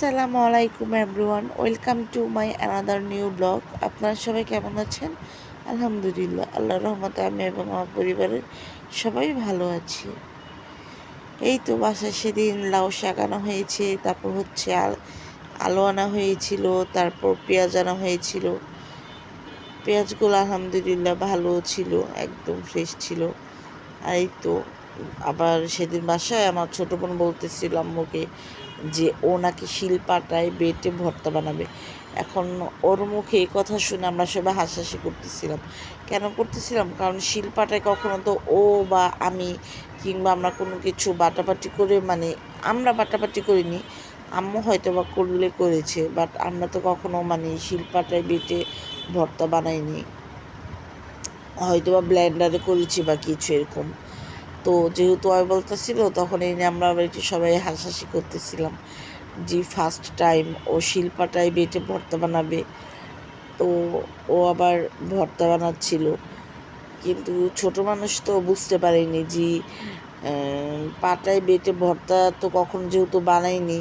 আসসালামু আলাইকুম everyone, welcome to my another new blog. আপনারা সবাই কেমন আছেন? আলহামদুলিল্লাহ আল্লাহ রহমতে আমি এবং আমার পরিবারের সবাই ভালো আছি। এই তো বাসায় সেদিন লাউ শাক আনা হয়েছে, তারপর হচ্ছে আল, আলু আনা হয়েছিল, তারপর পেঁয়াজ আনা হয়েছিল। পেঁয়াজগুলো আলহামদুলিল্লাহ ভালো ছিল, একদম ফ্রেশ ছিল। আর এই তো আবার সেদিন বাসায় আমার ছোটো বোন বলতেছিল আম্মুকে যে ও নাকি শিলপাটায় বেটে ভর্তা বানাবে। এখন ওর মুখে এই কথা শুনে আমরা সবাই হাসাহাসি করতেছিলাম। কেন করতেছিলাম? কারণ শিল্পাটায় কখনো তো ও বা আমি কিংবা আমরা কোনো কিছু বাটাবাটি করে মানে আমরা বাটাবাটি করিনি, আম্মু হয়তো বা করলে করেছে বাট আমরা তো কখনো মানে শিল্পাটায় বেটে ভর্তা বানাইনি। হয়তো বা ব্লেন্ডারে করেছি বা কিছু এরকম। তো যেহেতু আমি বলতেছিল, তখন এই নিয়ে আমরা একটু সবাই হাসাহাসি করতেছিলাম যে ফার্স্ট টাইম ও শিল্পাটাই বেটে ভর্তা বানাবে। তো ও আবার ভর্তা বানাচ্ছিল। কিন্তু ছোট মানুষ তো বুঝতে পারেনি যে পাটায় বেটে ভর্তা তো কখন যেহেতু বানায়নি,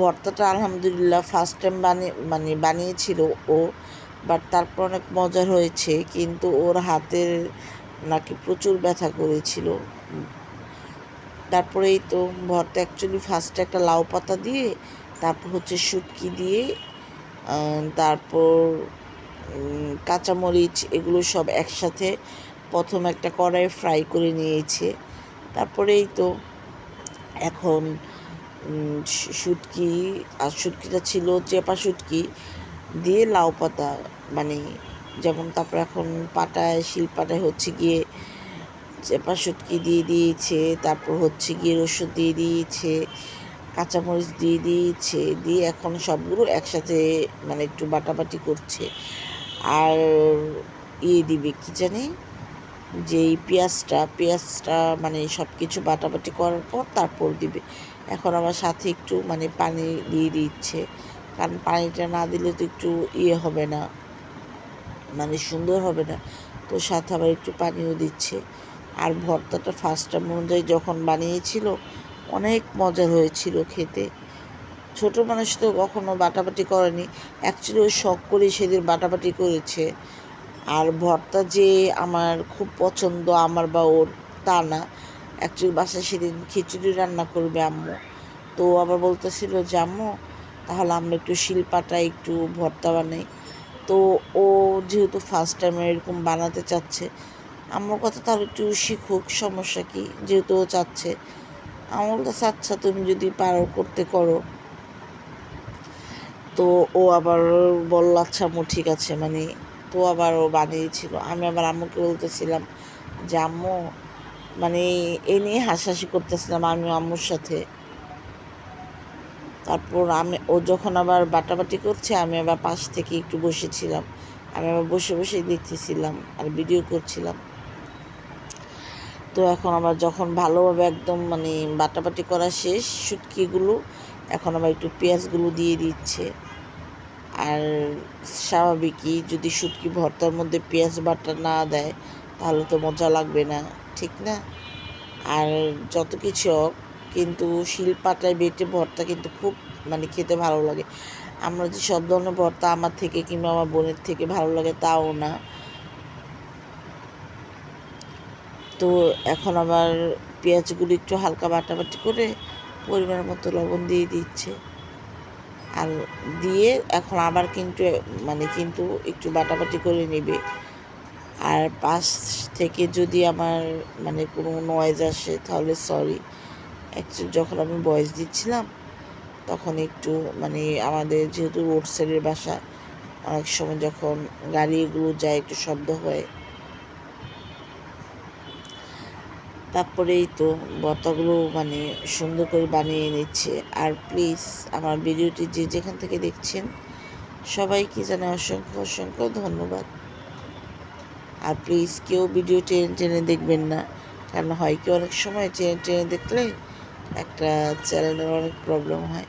ভর্তাটা আলহামদুলিল্লাহ ফার্স্ট টাইম বানিয়ে মানে বানিয়েছিল ও বাট তারপর অনেক মজার হয়েছে। কিন্তু ওর হাতের নাকি প্রচুর ব্যথা করেছিল। তারপরেই তো ভর্তা অ্যাকচুয়ালি ফার্স্টে একটা লাউ পাতা দিয়ে, তারপর হচ্ছে শুটকি দিয়ে তারপর কাঁচামরিচ এগুলো সব একসাথে প্রথম একটা কড়াইয়ে ফ্রাই করে নিয়েছে। তারপরেই তো এখন শুটকি আর শুটকিটা ছিল চেপা শুটকি দিয়ে লাউ পাতা মানে যেমন তারপর এখন পাটায়, শিলপাটায় হচ্ছে গিয়ে চেপা শুটকি দিয়ে দিয়েছে, তারপর হচ্ছে গিয়ে রসুন দিয়ে দিয়েছে, কাঁচামরিচ দিয়ে দিয়েছে, দিয়ে এখন সবগুলো একসাথে মানে একটু বাটাবাটি করছে। আর ইয়ে দিবে কী জানি? যে এই পেঁয়াজটা পেঁয়াজটা মানে সব কিছু বাটাবাটি করার পর তারপর দিবে। এখন আমার সাথে একটু মানে পানি দিয়ে দিচ্ছে। কারণ পানিটা না দিলে তো একটু ইয়ে হবে না। মানে সুন্দর হবে না। তো সাথে আবার একটু পানিও দিচ্ছে। আর ভর্তাটা ফার্স্ট টাইম অনুযায়ী যখন বানিয়েছিল, অনেক মজা হয়েছিল খেতে। ছোট মানুষ তো কখনো বাটাবাটি করেনি। অ্যাকচুয়ালি ওই শখ করে সেদিন বাটাবাটি করেছে। আর ভর্তা যে আমার খুব পছন্দ, আমার বা ওর, তা না। অ্যাকচুয়ালি বাসায় সেদিন খিচুড়ি রান্না করবে আম্মু। তো আবার বলতেছিল যে, আম্মু, তাহলে আমরা একটু শিলপাটা, একটু ভর্তা বানাই। তো ও যেহেতু ফার্স্ট টাইম এরকম বানাতে চাচ্ছে, আমার কথা তার একটু শিখুক, সমস্যা কি? যেহেতু ও চাচ্ছে। আমার কাছে আচ্ছা তুমি যদি পারো, করতে করো। তো ও আবার বলল আচ্ছা আম্মু, ঠিক আছে। মানে তো আবার ও বানিয়েছিল। আমি আবার আম্মুকে বলতেছিলাম যে, আম্মু মানে এ নিয়ে হাসাহাসি করতেছিলাম আমি আম্মুর সাথে। তারপর আমি, ও যখন আবার বাটাবাটি করছে, আমি আবার পাশ থেকে একটু বসেছিলাম। আমি আবার বসে বসেই দেখতেছিলাম আর ভিডিও করছিলাম। তো এখন আবার যখন ভালোভাবে একদম মানে বাটাবাটি করা শেষ, শুটকিগুলো, এখন আবার একটু পেঁয়াজগুলো দিয়ে দিচ্ছে। আর স্বাভাবিকই যদি শুটকি ভর্তার মধ্যে পেঁয়াজ বাটা না দেয়, তাহলে তো মজা লাগবে না, ঠিক না? আর যত কিছু হোক কিন্তু শিলপাটায় বেটে ভর্তা কিন্তু খুব মানে খেতে ভালো লাগে। আমরা যে সব ধরনের ভর্তা আমার থেকে কিংবা আমার বোনের থেকে ভালো লাগে তাও না। তো এখন আবার পেঁয়াজগুলো একটু হালকা বাটাবাটি করে পরিমাণ মতো লবণ দিয়ে দিচ্ছে। আর দিয়ে এখন আবার কিন্তু মানে কিন্তু একটু বাটাবাটি করে নেবে। আর পাশ থেকে যদি আমার মানে কোনো নয়েজ আসে তাহলে সরি যখন আমি ভয়েস দিচ্ছিলাম, তখন একটু মানে আমাদের যেহেতু রোড সাইডের বাসা, অনেক সময় যখন গাড়িগুলো যায় একটু শব্দ হয়। তারপরেই তো বর্তাগুলো মানে সুন্দর করে বানিয়ে নিচ্ছে। আর প্লিজ আমার ভিডিওটি যে যেখান থেকে দেখছেন, সবাইকে জানে অসংখ্য অসংখ্য ধন্যবাদ। আর প্লিজ কেউ ভিডিও টেনে টেনে দেখবেন না কারণ হয় কি অনেক সময় টেনে টেনে দেখলে একটা চ্যানেলের অনেক প্রবলেম হয়।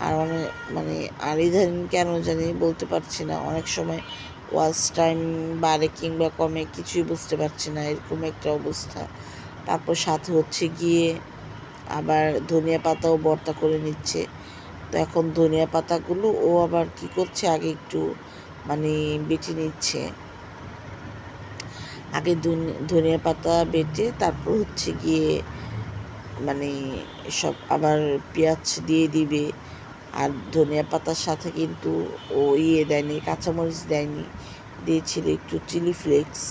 আর অনেক মানে আর ইদানিং কেন জানি বলতে পারছি না। অনেক সময় ওয়াচ টাইম বাড়ে কিংবা কমে কিছুই বুঝতে পারছি না, এরকম একটা অবস্থা। তারপর সাথে হচ্ছে গিয়ে আবার ধনিয়া পাতাও বর্তা করে নিচ্ছে। তো এখন ধনিয়া পাতাগুলো ও আবার কি করছে? আগে একটু মানে বেটে নিচ্ছে। আগে ধনি- ধনিয়া পাতা বেটে তারপর হচ্ছে গিয়ে মানে সব আবার পেঁয়াজ দিয়ে দিবে। আর ধনিয়া পাতার সাথে কিন্তু ও ইয়ে দেয়নি, কাঁচামরিচ দেয়নি। দিয়েছিল একটু চিলি ফ্লেক্স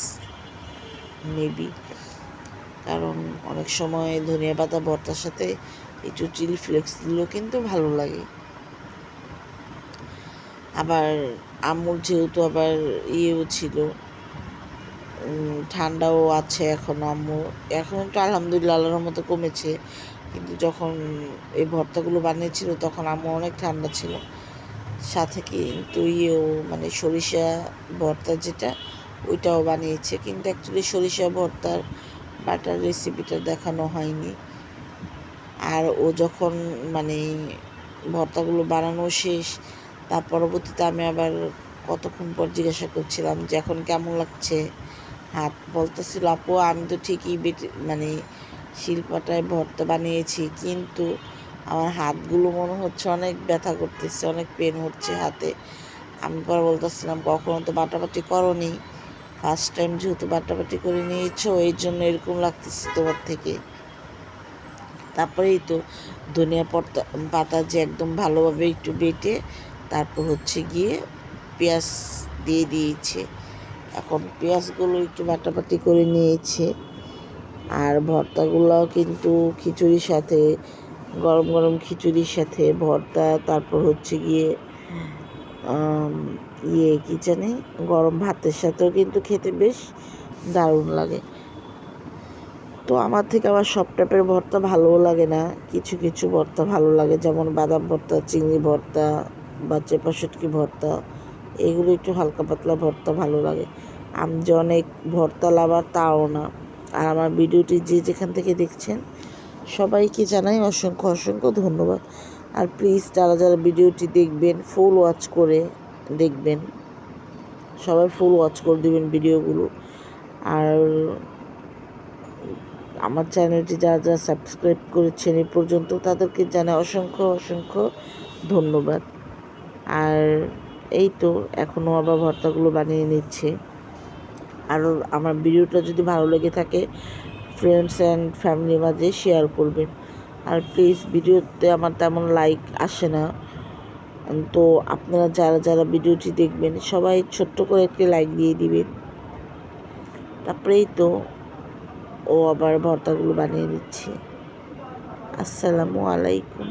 মেবি কারণ অনেক সময় ধনিয়া পাতা ভর্তার সাথে একটু চিলি ফ্লেক্স দিলেও কিন্তু ভালো লাগে। আবার আম্মুর যেহেতু আবার ইয়েও ছিল ঠান্ডাও আছে এখন, আম্মু। এখন একটু আলহামদুলিল্লাহ আল্লাহর মতো কমেছে। কিন্তু যখন এই ভর্তাগুলো বানিয়েছিল, তখন আম্মু অনেক ঠান্ডা ছিল। সাথে কিন্তু ইয়েও মানে সরিষা ভর্তা যেটা, ওইটাও বানিয়েছে। কিন্তু অ্যাকচুয়ালি সরিষা ভর্তার বাটার রেসিপিটা দেখানো হয়নি। আর ও যখন মানে ভর্তাগুলো বানানো শেষ, তার পরবর্তীতে আমি আবার কতক্ষণ পর জিজ্ঞাসা করছিলাম যে এখন কেমন লাগছে? হাত বলতেছিল, আপু, আমি তো ঠিকই মানে শিল্পটায় ভর্তা বানিয়েছি, কিন্তু আমার হাতগুলো মনে হচ্ছে অনেক ব্যথা করতেছে, অনেক পেন হচ্ছে হাতে। আমি পরে বলতেছিলাম, কখনো তো বাটাবাটি করনি ফার্স্ট টাইম যেহেতু বাটাবাটি করে নিয়েছো, এই জন্য এরকম লাগতেছে তোমার থেকে। তারপরেই তো ধনিয়া পাতা পাতা যে একদম ভালোভাবে একটু বেটে, তারপর হচ্ছে গিয়ে পেঁয়াজ দিয়ে দিয়েছে। এখন পেঁয়াজগুলো একটু বাটাবাটি করে নিয়েছে। আর ভর্তাগুলোও কিন্তু খিচুড়ির সাথে, গরম গরম খিচুড়ির সাথে, ভর্তা, তারপর হচ্ছে গিয়ে ইয়ে কী জানি, গরম ভাতের সাথেও কিন্তু খেতে বেশ দারুণ লাগে। তো আমার থেকে আবার সব টাইপের ভর্তা ভালোও লাগে না। কিছু কিছু ভর্তা ভালো লাগে, যেমন বাদাম ভর্তা, চিংড়ি ভর্তা বা চেপা ভর্তা। এগুলো একটু হালকা পাতলা ভর্তা ভালো লাগে। আমি যে অনেক ভর্তা লাভার, তাও না। আর আমার ভিডিওটি যে যেখান থেকে দেখছেন, সবাইকে জানাই অসংখ্য অসংখ্য ধন্যবাদ। আর প্লিজ যারা যারা ভিডিওটি দেখবেন ফুল ওয়াচ করে দেখবেন। সবাই ফুল ওয়াচ করে দেবেন ভিডিওগুলো। আর আমার চ্যানেলটি যারা যারা সাবস্ক্রাইব করেছেন এ পর্যন্ত, তাদেরকে জানাই অসংখ্য অসংখ্য ধন্যবাদ। আর এই তো এখনও আবার ভর্তাগুলো বানিয়ে নিচ্ছে। আর আমার ভিডিওটা যদি ভালো লেগে থাকে ফ্রেন্ডস অ্যান্ড ফ্যামিলির মাঝে শেয়ার করবেন। আর প্লিজ ভিডিওতে আমার তেমন লাইক আসে না। তো আপনারা যারা যারা ভিডিওটি দেখবেন, সবাই ছোট্ট করে একটি লাইক দিয়ে দিবেন। তারপরেই তো ও আবার ভর্তাগুলো বানিয়ে দিচ্ছে আসসালামু আলাইকুম।